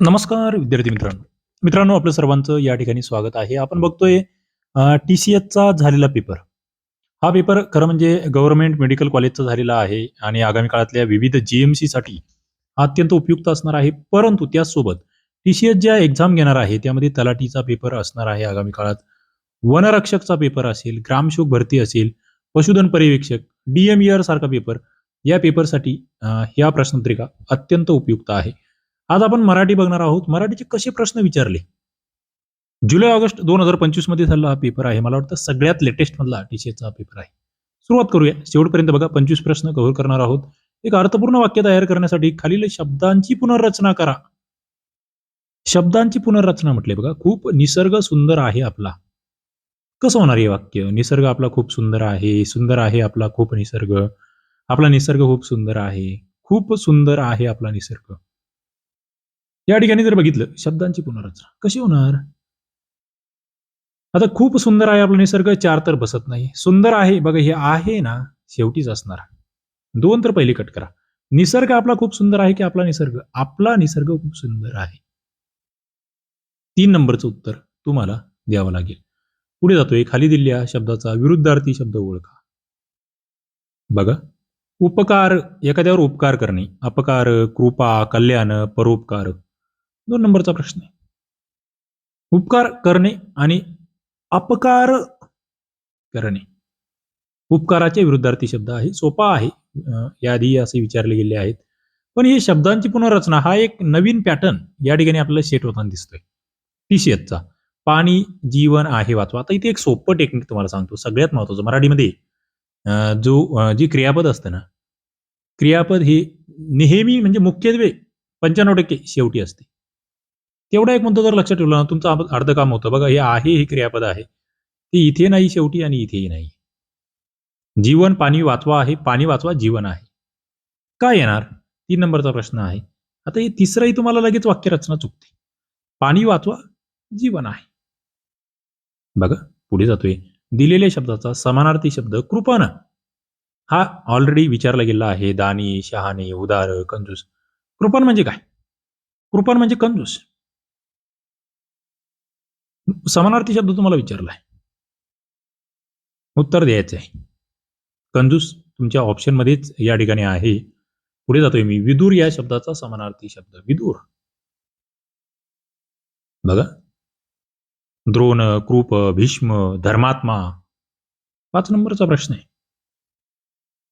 नमस्कार विद्यार्थी मित्रांनो. मित्रांनो आपलं सर्वांचं या ठिकाणी स्वागत आहे. आपण बघतोय टी सी एसचा झालेला पेपर हा पेपर खरं म्हणजे गव्हर्नमेंट मेडिकल कॉलेजचा झालेला आहे आणि आगामी काळातल्या विविध जीएमसी साठी अत्यंत उपयुक्त असणार आहे. परंतु त्याचसोबत टी सी एस ज्या एक्झाम घेणार आहे त्यामध्ये तलाठीचा पेपर असणार आहे आगामी काळात. वनरक्षकचा पेपर असेल ग्रामशोक भरती असेल पशुधन पर्यवेक्षक डीएमईआर सारखा पेपर या पेपरसाठी ह्या प्रश्नपत्रिका अत्यंत उपयुक्त आहे. आज आपण मराठी बघणार आहोत. मराठीचे कसे प्रश्न विचारले? जुलै ऑगस्ट दोन हजार पंचवीसमध्ये झाला हा पेपर आहे. मला वाटतं सगळ्यात लेटेस्ट मधला टीसीएचा पेपर आहे. सुरुवात करूया. शेवटपर्यंत बघा पंचवीस प्रश्न कव्हर करणार आहोत. एक अर्थपूर्ण वाक्य तयार करण्यासाठी खालील शब्दांची पुनर्रचना करा. शब्दांची पुनर्रचना म्हटले बघा खूप निसर्ग सुंदर आहे आपला. कसं होणार हे वाक्य? निसर्ग आपला खूप सुंदर आहे. सुंदर आहे आपला खूप निसर्ग. आपला निसर्ग खूप सुंदर आहे. खूप सुंदर आहे आपला निसर्ग. या ठिकाणी जर बघितलं शब्दांची पुनर्रचना. कशी होणार? आता खूप सुंदर आहे आपला निसर्ग चार तर बसत नाही. सुंदर आहे बघा हे आहे ना शेवटीच असणार. दोन तर पहिले कट करा. निसर्ग आपला खूप सुंदर आहे की आपला निसर्ग? आपला निसर्ग खूप सुंदर आहे. तीन नंबरचं उत्तर तुम्हाला द्यावं लागेल. पुढे जातोय खाली दिलेल्या शब्दाचा विरुद्धार्थी शब्द ओळखा. बघा. उपकार एखाद्यावर उपकार करणे. अपकार कृपा कल्याण परोपकार. दोन नंबरचा प्रश्न आहे. उपकार करणे आणि अपकार करणे. उपकाराचे विरुद्धार्थी शब्द आहे. सोपा आहे. याआधी असे विचारले गेले आहेत. पण ही शब्दांची पुनर्रचना हा एक नवीन पॅटर्न या ठिकाणी आपल्याला सेट होताना दिसतोय. टीसीएचचा पाणी जीवन आहे वाचवा. आता इथे एक सोपं टेक्निक तुम्हाला सांगतो. सगळ्यात महत्वाचं मराठीमध्ये जो जी क्रियापद असतं ना क्रियापद हे नेहमी म्हणजे मुख्यत्वे पंच्याण्णव टक्के शेवटी असते. तेवढा एक मुद्दा जर लक्षात ठेवला ना तुमचं अर्ध काम होतं. बघा हे आहे हे क्रियापद आहे. ते इथे नाही शेवटी आणि इथेही नाही. जीवन पाणी वाचवा आहे. पाणी वाचवा जीवन आहे. काय येणार? तीन नंबरचा प्रश्न आहे. आता हे तिसरंही तुम्हाला लगेच वाक्यरचना चुकते. पाणी वाचवा जीवन आहे. बघा पुढे जातोय. दिलेल्या शब्दाचा समानार्थी शब्द कृपण. हा ऑलरेडी विचारला गेला आहे. दानी शहाणे उदार कंजूस. कृपण म्हणजे काय? कृपण म्हणजे कंजूस. समानार्थी शब्द तुम्हाला विचारलाय. उत्तर द्यायचं आहे कंजूस तुमच्या ऑप्शन मध्येच या ठिकाणी आहे. पुढे जातोय मी. विदूर या शब्दाचा समानार्थी शब्द. विदूर. बघा. द्रोण कृप भीष्म धर्मात्मा. पाच नंबरचा प्रश्न आहे.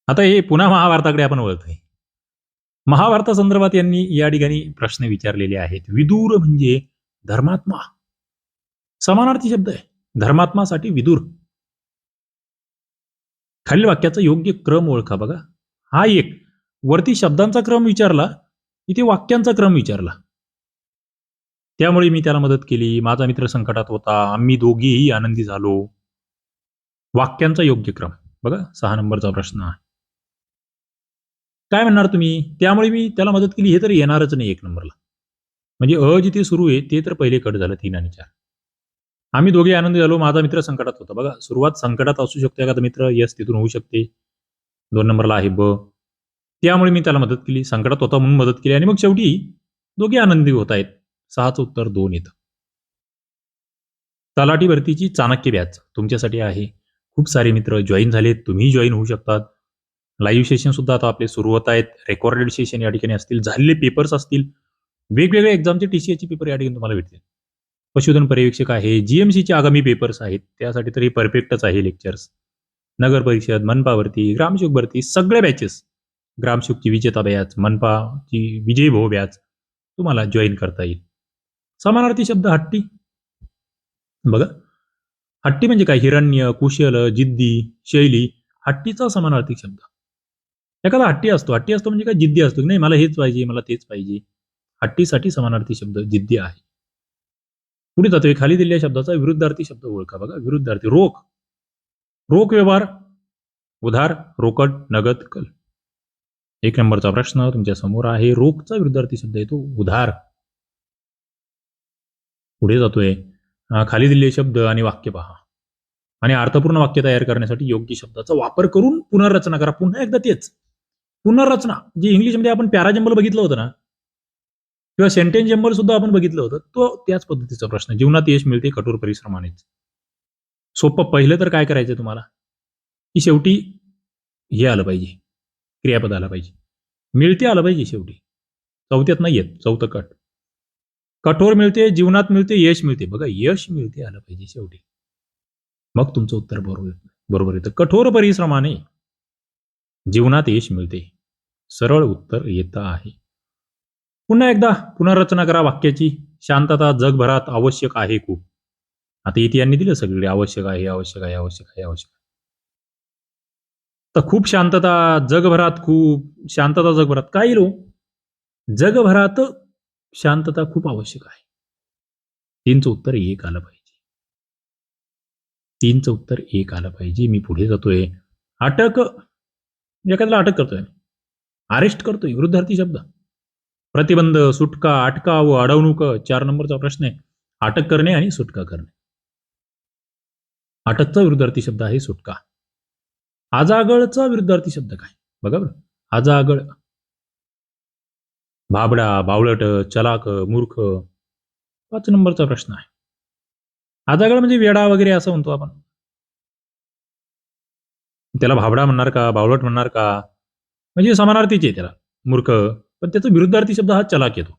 आता हे पुन्हा महाभारताकडे आपण वळतोय. महाभारता संदर्भात यांनी या ठिकाणी प्रश्न विचारलेले आहेत. विदूर म्हणजे धर्मात्मा. समानार्थी शब्द आहे. धर्मात्मासाठी विदूर. खालील वाक्याचा योग्य क्रम ओळखा बघा. हा एक वरती शब्दांचा क्रम विचारला इथे वाक्यांचा क्रम विचारला. त्यामुळे मी त्याला मदत केली. माझा मित्र संकटात होता. आम्ही दोघेही आनंदी झालो. वाक्यांचा योग्य क्रम. बघा सहा नंबरचा प्रश्न. आहे काय म्हणणार तुम्ही? त्यामुळे मी त्याला मदत केली. हे तर येणारच नाही एक नंबरला. म्हणजे अ जिथे सुरू आहे ते तर पहिले कट झालं तीन आणि चार. आम्ही दोघे आनंदी झालो. माझा मित्र संकटात होता. बघा सुरुवात संकटात असू शकते. एखादा मित्र यस तिथून होऊ शकते. दोन नंबरला आहे ब त्यामुळे मी त्याला मदत केली. संकटात होता म्हणून मदत केली. आणि मग शेवटी दोघे आनंदी होत आहेत. सहाचं उत्तर दोन येतं तलाठी भरतीची चाणक्य बॅच तुमच्यासाठी आहे. खूप सारे मित्र जॉईन झालेत. तुम्ही जॉईन होऊ शकतात. लाईव्ह सेशन सुद्धा आता आपले सुरू होत आहेत. रेकॉर्डेड सेशन या ठिकाणी असतील. झालेले पेपर्स असतील. वेगवेगळ्या एक्झामचे टीसीएचे पेपर या ठिकाणी तुम्हाला भेटतील. पशुधन पर्यवेक्षक आहे. जीएमसीचे आगामी पेपर्स आहेत. त्यासाठी तर हे परफेक्टच आहे लेक्चर्स नगर परिषद मनपावरती सगळ्या बॅचेस ग्रामशोकची विजेता बॅच मनपाची विजय भाऊ बॅच तुम्हाला जॉईन करता येईल. समानार्थी शब्द हट्टी. बघा. हट्टी म्हणजे काय? हिरण्य कुशल जिद्दी शैली. हट्टीचा समानार्थी शब्द. एखादा हट्टी असतो. हट्टी असतो म्हणजे काय? जिद्दी असतो की नाही? मला हेच पाहिजे मला तेच पाहिजे. हट्टीसाठी समानार्थी शब्द जिद्दी आहे. पुढे जातोय खाली दिलेल्या शब्दाचा विरुद्धार्थी शब्द ओळखा बघा. विरुद्धार्थी. रोख. रोख व्यवहार. उधार. रोकड. नगद. कल. एक नंबरचा प्रश्न तुमच्यासमोर आहे. रोखचा विरुद्धार्थी शब्द येतो उधार. पुढे जातोय. खाली दिलेले शब्द आणि वाक्य पहा. आणि अर्थपूर्ण वाक्य तयार करण्यासाठी योग्य शब्दाचा वापर करून पुनर्रचना करा. पुन्हा एकदा तेच. पुनर्रचना. जे इंग्लिशमध्ये आपण पॅराजंबल बघितलं होतं ना किंवा सेंटेन्स जंबल सुद्धा आपण बघितलं होतं तो त्याच पद्धतीचा प्रश्न जीवनात यश मिळते कठोर परिश्रमानेच. सोपं पहिलं तर काय करायचं तुम्हाला? की शेवटी हे आलं पाहिजे. क्रियापद आलं पाहिजे. मिळते आलं पाहिजे शेवटी. चौथ्यात नाही येत चौथं कट. कठोर मिळते जीवनात मिळते यश मिळते. बघा यश मिळते आलं पाहिजे शेवटी. मग तुमचं उत्तर बरोबर बरोबर येतं. कठोर परिश्रमाने जीवनात यश मिळते. सरळ उत्तर येतं आहे. पुन्हा एकदा पुनर्रचना करा वाक्याची. शांतता जगभरात आवश्यक आहे खूप. आता इथे यांनी दिलं सगळीकडे आवश्यक आहे आवश्यक आहे आवश्यक आहे आवश्यक आहे. तर खूप शांतता जगभरात खूप शांतता जगभरात. काय लो जगभरात शांतता खूप आवश्यक आहे. तीनचं उत्तर एक आलं पाहिजे. तीनचं उत्तर एक आलं पाहिजे. मी पुढे जातोय. अटक एखाद्याला अटक करतोय. अरेस्ट करतोय. विरुद्धार्थी शब्द. प्रतिबंध सुटका अटका व अडवणूक चार नंबरचा प्रश्न आहे. अटक करणे आणि सुटका करणे. अटकचा विरुद्धार्थी शब्द आहे सुटका. आजागळचा विरुद्धार्थी शब्द काय? बघा बरं. आजागळ. भाबडा बावळट चलाक मूर्ख. पाच नंबरचा प्रश्न आहे. आजागळ म्हणजे वेडा वगैरे असं म्हणतो आपण. त्याला भाबडा म्हणणार का बावळट म्हणणार का? म्हणजे समानार्थीचे त्याला. मूर्ख पण त्याचा विरुद्धार्थी शब्द हा चलाक येतो.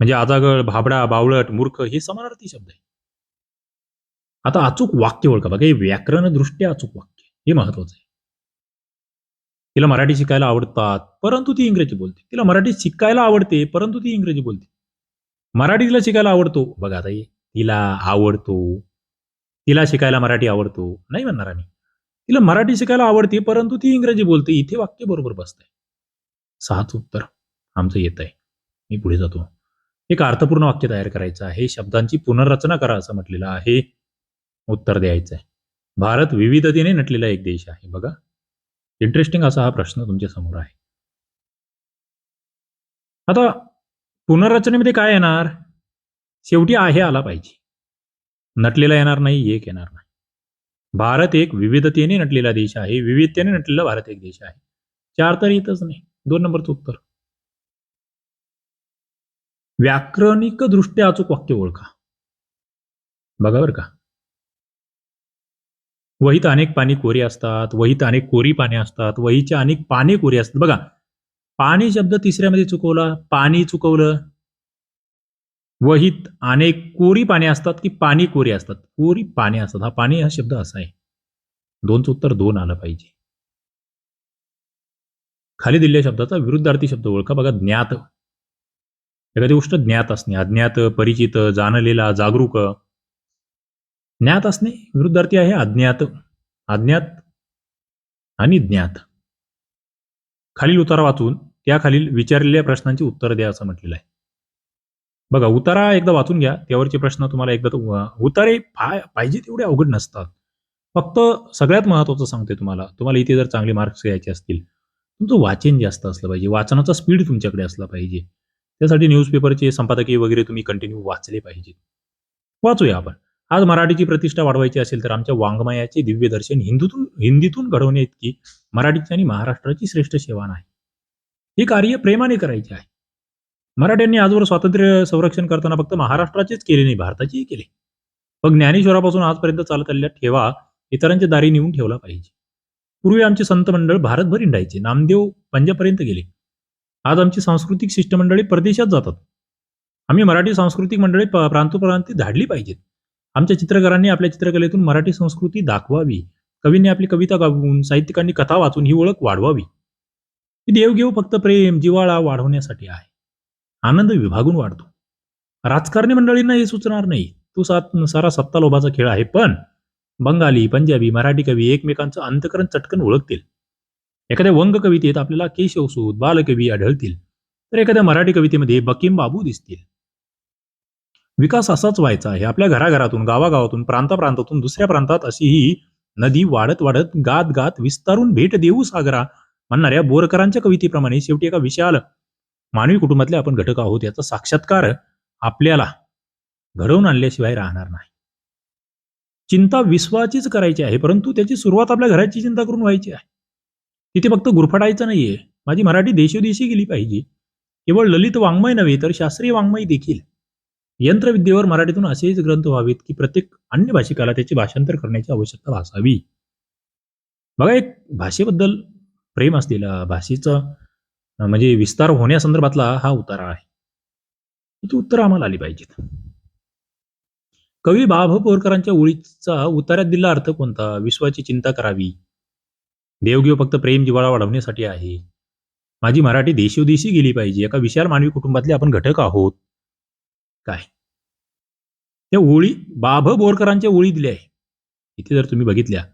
म्हणजे आजागळ भाबडा बावळट मूर्ख हे समानार्थी शब्द आहे आता अचूक वाक्य ओळखा बघा. हे व्याकरण दृष्ट्या अचूक वाक्य हे महत्वाचं आहे. तिला मराठी शिकायला आवडतात परंतु ती इंग्रजी बोलते. तिला मराठी शिकायला आवडते परंतु ती इंग्रजी बोलते. मराठी तिला शिकायला आवडतो. बघा आता तिला आवडतो. तिला शिकायला मराठी आवडतो. नाही म्हणणार आम्ही. तिला मराठी शिकायला आवडते परंतु ती इंग्रजी बोलते. इथे वाक्य बरोबर बसतंय. सहाच उत्तर. आमचं येत आहे मी पुढे जातो. एक अर्थपूर्ण वाक्य तयार करायचं आहे. शब्दांची पुनर्रचना करा असं म्हटलेलं आहे. उत्तर द्यायचं आहे भारत विविधतेने नटलेला एक देश आहे. बघा. इंटरेस्टिंग असा हा प्रश्न तुमच्यासमोर आहे. आता पुनर्रचनेमध्ये काय येणार? शेवटी आहे आला पाहिजे. नटलेला येणार नाही एक येणार नाही. भारत एक विविधतेने नटलेला देश आहे. विविधतेने नटलेला भारत एक देश आहे. चार तर येतच नाही. दोन नंबरचं उत्तर. व्याकरणिक दृष्ट्या अचूक वाक्य ओळखा. बघा बरं का. वहीत अनेक पाणी कोरी असतात वहीत अनेक कोरी पाने असतात वहीच्या अनेक पाने कोरी असतात. बघा पाणी शब्द तिसऱ्यामध्ये चुकवला पाणी चुकवलं. वहीत अनेक कोरी पाने असतात की पाणी कोरी असतात? कोरी पाने असतात. हा पाणी हा शब्द असा आहे. दोनचं उत्तर दोन आलं पाहिजे. खाली दिलेल्या शब्दाचा विरुद्धार्थी शब्द ओळखा. बघा ज्ञात. एखादी गोष्ट ज्ञात असणे अज्ञात परिचित जाणलेला जागरूक. ज्ञात असणे विरुद्धार्थी आहे अज्ञात. अज्ञात आणि ज्ञात. खालील उतारा वाचून त्याखालील विचारलेल्या प्रश्नांची उत्तर द्या असं म्हटलेलं आहे. बघा उतारा एकदा वाचून घ्या त्यावरचे प्रश्न तुम्हाला एकदा उतारे पाहिजे तेवढे अवघड नसतात. फक्त सगळ्यात महत्वाचं सांगते तुम्हाला. तुम्हाला इथे जर चांगले मार्क्स घ्यायचे असतील तुमचं वाचन जास्त असलं पाहिजे वाचनाचा स्पीड तुमच्याकडे असला पाहिजे. त्यासाठी न्यूजपेपरचे संपादकीय वगैरे तुम्ही कंटिन्यू वाचले पाहिजे. वाचूया आपण. आज मराठीची प्रतिष्ठा वाढवायची असेल तर आमच्या वाङ्मयाचे दिव्य दर्शन हिंदूतून हिंदीतून घडवणे इतकी मराठीची आणि महाराष्ट्राची श्रेष्ठ सेवा नाही. हे कार्य प्रेमाने करायचे आहे. मराठ्यांनी आजवर स्वातंत्र्य संरक्षण करताना फक्त महाराष्ट्राचेच केले नाही भारताचेही केले. मग ज्ञानेश्वरापासून आजपर्यंत चालत आलेल्या ठेवा इतरांच्या दारी नेऊन ठेवला पाहिजे. पूर्वी आमचे संत मंडळ भारतभर हिंडायचे. नामदेव पंजाबपर्यंत गेले. आज आमची सांस्कृतिक शिष्टमंडळी परदेशात जातात. आम्ही मराठी सांस्कृतिक मंडळी प्रांतोप्रांती धाडली पाहिजेत. आमच्या चित्रकारांनी आपल्या चित्रकलेतून मराठी संस्कृती दाखवावी. कवींनी आपली कविता गाऊन साहित्यिकांनी कथा वाचून ही ओळख वाढवावी. ही देवघेव फक्त प्रेम जिवाळा वाढवण्यासाठी आहे. आनंद विभागून वाढतो. राजकारणी मंडळींना हे सुचणार नाही. तो सात सारा सत्ता लोभाचा खेळ आहे. पण बंगाली पंजाबी मराठी कवी एकमेकांचं अंतकरण चटकन ओळखतील. एखाद्या वंग कवितेत आपल्याला केशवसूत बालकवी आढळतील. तर एखाद्या मराठी कवितेमध्ये बकीम बाबू दिसतील. विकास असाच व्हायचा आहे. आपल्या घराघरातून गावागावातून प्रांताप्रांतातून दुसऱ्या प्रांतात अशी ही नदी वाढत वाढत गात गात विस्तारून भेट देऊ सागरा म्हणणाऱ्या बोरकरांच्या कवितेप्रमाणे शेवटी एका विशाल मानवी कुटुंबातले आपण घटक आहोत याचा साक्षात्कार आपल्याला घडवून आणल्याशिवाय राहणार नाही. चिंता विश्वाचीच करायची आहे परंतु त्याची सुरुवात आपल्या घराची चिंता करून व्हायची आहे. तिथे फक्त गुरफटायचं नाहीये. माझी मराठी देशोदेशी गेली पाहिजे. केवळ ललित वाङ्मय नव्हे तर शास्त्रीय वाङ्मय देखील. यंत्रविद्येवर मराठीतून असेच ग्रंथ व्हावेत की प्रत्येक अन्य भाषिकाला त्याचे भाषांतर करण्याची आवश्यकता भासावी. बघा एक भाषेबद्दल प्रेम असलेला भाषेचा म्हणजे विस्तार होण्यासंदर्भातला हा उतारा आहे. ती उत्तर आम्हाला आली पाहिजेत. कवी बाभ बोरकरांच्या ओळीचा उतार्यात दिला अर्थ कोणता? विश्वाची चिंता करावी. देवघेव फक्त प्रेम जिवाळा वाढवण्यासाठी आहे. माझी मराठी देशोदेशी गेली पाहिजे. एका विशाल मानवी कुटुंबातले आपण घटक आहोत. काय? त्या ओळी बाभ बोरकरांच्या ओळी दिल्या आहे. इथे जर तुम्ही बघितल्या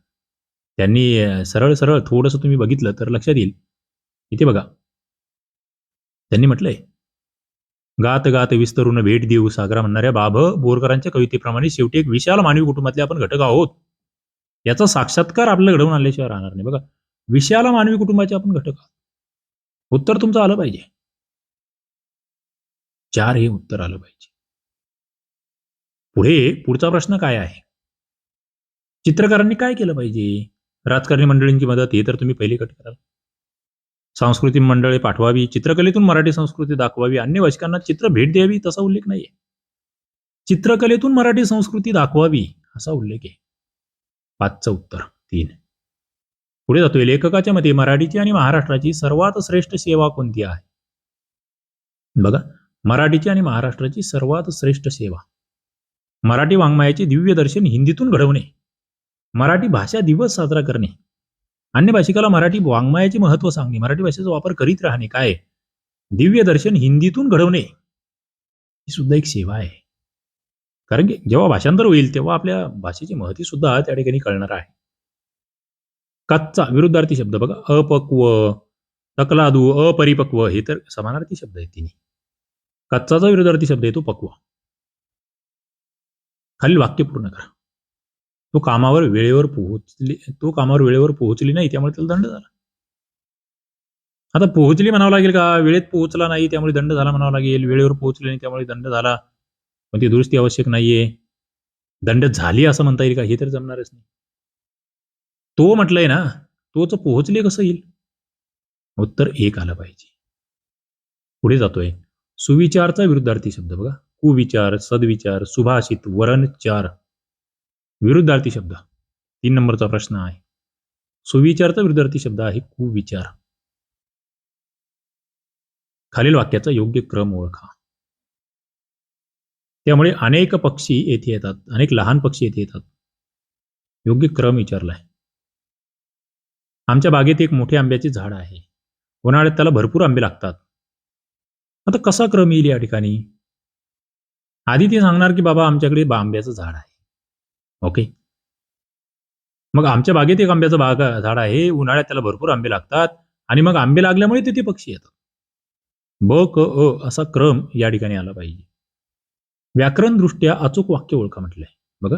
त्यांनी सरळ सरळ थोडंसं तुम्ही बघितलं तर लक्षात येईल. इथे बघा. त्यांनी म्हटलंय गात गात विस्तरून भेट देऊ सागरा म्हणणाऱ्या बाभ बोरकरांच्या कवितेप्रमाणे शेवटी एक विशाल मानवी कुटुंबातले आपण घटक आहोत. याचा साक्षात्कार आपल्याला घडवून आणल्याशिवाय राहणार नाही. बघा विशाल मानवी कुटुंबाचे आपण घटक आहोत. उत्तर तुमचं आलं पाहिजे. चार हे उत्तर आलं पाहिजे. पुढे पुढचा प्रश्न काय आहे? चित्रकारांनी काय केलं पाहिजे? राजकारणी मंडळींची मदत हे तर तुम्ही पहिले कट कराल. सांस्कृतिक मंडळे पाठवावी चित्रकलेतून मराठी संस्कृती दाखवावी अन्य वाचकांना चित्र भेट द्यावी तसा उल्लेख नाहीये. चित्रकलेतून मराठी संस्कृती दाखवावी असा उल्लेख आहे. पाचचं उत्तर तीन. पुढे जातोय. लेखकाच्या मते मराठीची आणि महाराष्ट्राची सर्वात श्रेष्ठ सेवा कोणती आहे? बघा मराठीची आणि महाराष्ट्राची सर्वात श्रेष्ठ सेवा. मराठी वाङ्मयाचे दिव्य दर्शन हिंदीतून घडवणे. मराठी भाषा दिवस साजरा करणे. अन्य भाषिकाला मराठी वाङ्मयाचे महत्त्व सांगणे मराठी भाषेचा वापर करीत राहणे काय? दिव्य दर्शन हिंदीतून घडवणे ही सुद्धा एक सेवा आहे. कारण की जेव्हा भाषांतर होईल तेव्हा आपल्या भाषेची महती सुद्धा त्या ठिकाणी कळणार आहे. कच्चा विरुद्धार्थी शब्द बघा अपक्व तकलादू अपरिपक्व हे तर समानार्थी शब्द आहेत तिन्ही. कच्चाचा विरुद्धार्थी शब्द आहे तो पक्व. खालील वाक्य पूर्ण करा. तो कामावर वेळेवर पोहोचली तो कामावर वेळेवर पोहोचली नाही त्यामुळे त्याला दंड झाला. आता पोहोचली म्हणावं लागेल का? वेळेत पोहोचला नाही त्यामुळे दंड झाला म्हणावं लागेल. वेळेवर पोहोचले नाही त्यामुळे दंड झाला. पण ती दुरुस्ती आवश्यक नाहीये. दंड झाली असं म्हणता येईल का? हे तर जमणारच नाही. तो म्हटलंय ना तोच पोहोचले कसं येईल? उत्तर एक आलं पाहिजे. पुढे जातोय. सुविचारचा विरुद्धार्थी शब्द बघा. कुविचार सद्विचार सुभाषित वरणचार. विरुद्धार्थी शब्द. तीन नंबरचा प्रश्न आहे. सुविचारचा विरुद्धार्थी शब्द आहे कुविचार. खालील वाक्याचा योग्य क्रम ओळखा. त्यामुळे अनेक पक्षी येथे येतात. अनेक लहान पक्षी येथे येतात. योग्य क्रम विचारलाय. आमच्या बागेत एक मोठे आंब्याचे झाड आहे. उन्हाळ्यात त्याला भरपूर आंबे लागतात. आता कसा क्रम येईल या ठिकाणी? आधी ते सांगणार की बाबा आमच्याकडे बा- आंब्याचं झाड आहे. ओके मग आमच्या बागेत एक आंब्याचं बाग झाड आहे. उन्हाळ्यात त्याला भरपूर आंबे लागतात. आणि मग आंबे लागल्यामुळे तिथे पक्षी येतात. ब क अ असा क्रम या ठिकाणी आला पाहिजे. व्याकरण दृष्ट्या अचूक वाक्य ओळखा म्हटलंय. बघा.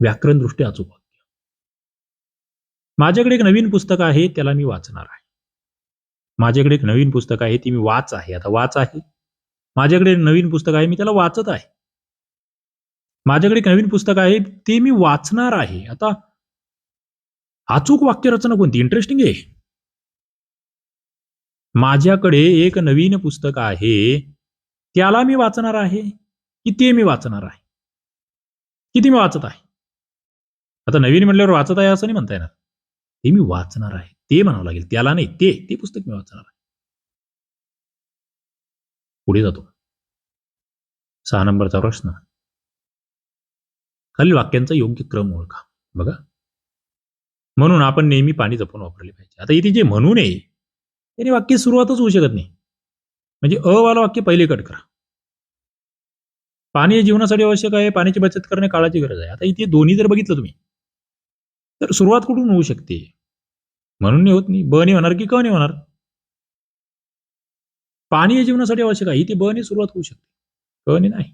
व्याकरण दृष्ट्या अचूक वाक्य. माझ्याकडे एक नवीन पुस्तक आहे त्याला मी वाचणार आहे. माझ्याकडे एक नवीन पुस्तक आहे ती मी वाच आहे. आता वाच आहे. माझ्याकडे एक नवीन पुस्तक आहे मी त्याला वाचत आहे. माझ्याकडे एक नवीन पुस्तक आहे ते मी वाचणार आहे. आता अचूक वाक्यरचना कोणती? इंटरेस्टिंग आहे. माझ्याकडे एक नवीन पुस्तक आहे त्याला मी वाचणार आहे की ते मी वाचणार आहे? किती मी वाचत आहे? आता नवीन म्हणल्यावर वाचत आहे असं नाही म्हणता येणार. ते मी वाचणार आहे. ते म्हणावं लागेल. त्याला नाही ते ते पुस्तक मी वाचणार आहे. पुढे जातो. सहा नंबरचा प्रश्न. खालील वाक्यांचा योग्य क्रम ओळखा. बघा. म्हणून आपण नेहमी पाणी जपून वापरले पाहिजे. आता इथे जे म्हणून आहे त्याने वाक्य सुरुवातच होऊ शकत नाही. म्हणजे अवाला वाक्य पहिले कट करा. पाणी जीवनासाठी आवश्यक आहे पाण्याची बचत करणे काळाची गरज आहे. आता इथे दोन्ही जर बघितलं तुम्ही तर सुरुवात कुठून होऊ शकते? म्हणून नाही होत नाही. ब नाही होणार की क नाही होणार? पाणी हे जीवनासाठी आवश्यक आहे. इथे ब ने सुरुवात होऊ शकते. क ने नाही.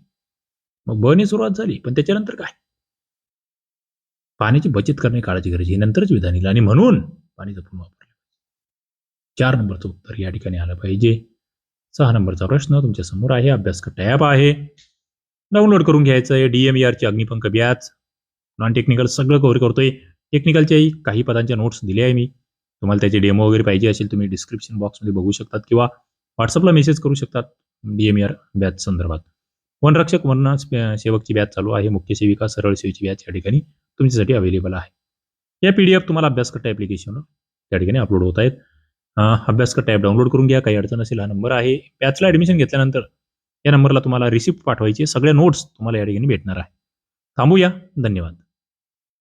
मग ब ने सुरुवात झाली पण त्याच्यानंतर काय? पाण्याची बचत करणे काळाची गरज आहे. नंतरच विधान येईल. आणि म्हणून पाणी जपून वापरले चार नंबरचं उत्तर या ठिकाणी आलं पाहिजे. सहा नंबरचा प्रश्न तुमच्यासमोर आहे. अभ्यास टॅब आहे. डाउनलोड करून घ्यायचं आहे डीएमईआरची अग्निपंख बॅच नॉन टेक्निकल सगळं कव्हर करतोय. टेक्निकलच्याही काही पदांच्या नोट्स दिल्या आहे मी. तुम्हाला त्याची डेमो वगैरे पाहिजे असेल तुम्ही डिस्क्रिप्शन बॉक्समध्ये बघू शकतात किंवा व्हॉट्सअपला मेसेज करू शकतात. डी एम आर बॅच संदर्भात. वनरक्षक वन सेवकची बॅच चालू आहे. मुख्य सेविका सरळ सेवेची बॅच या ठिकाणी तुमच्यासाठी अवेलेबल आहे. या पी डी एफ तुम्हाला अभ्यासकट्टा ॲप्लिकेशन त्या ठिकाणी अपलोड होत आहेत. अं, अभ्यासकट्टा ॲप डाउनलोड करून घ्या काही अडचण असेल हा नंबर आहे. बॅचला ॲडमिशन घेतल्यानंतर या नंबरला तुम्हाला रिसिप्ट पाठवायची सगळ्या नोट्स तुम्हाला या ठिकाणी भेटणार आहे. थांबूया. धन्यवाद.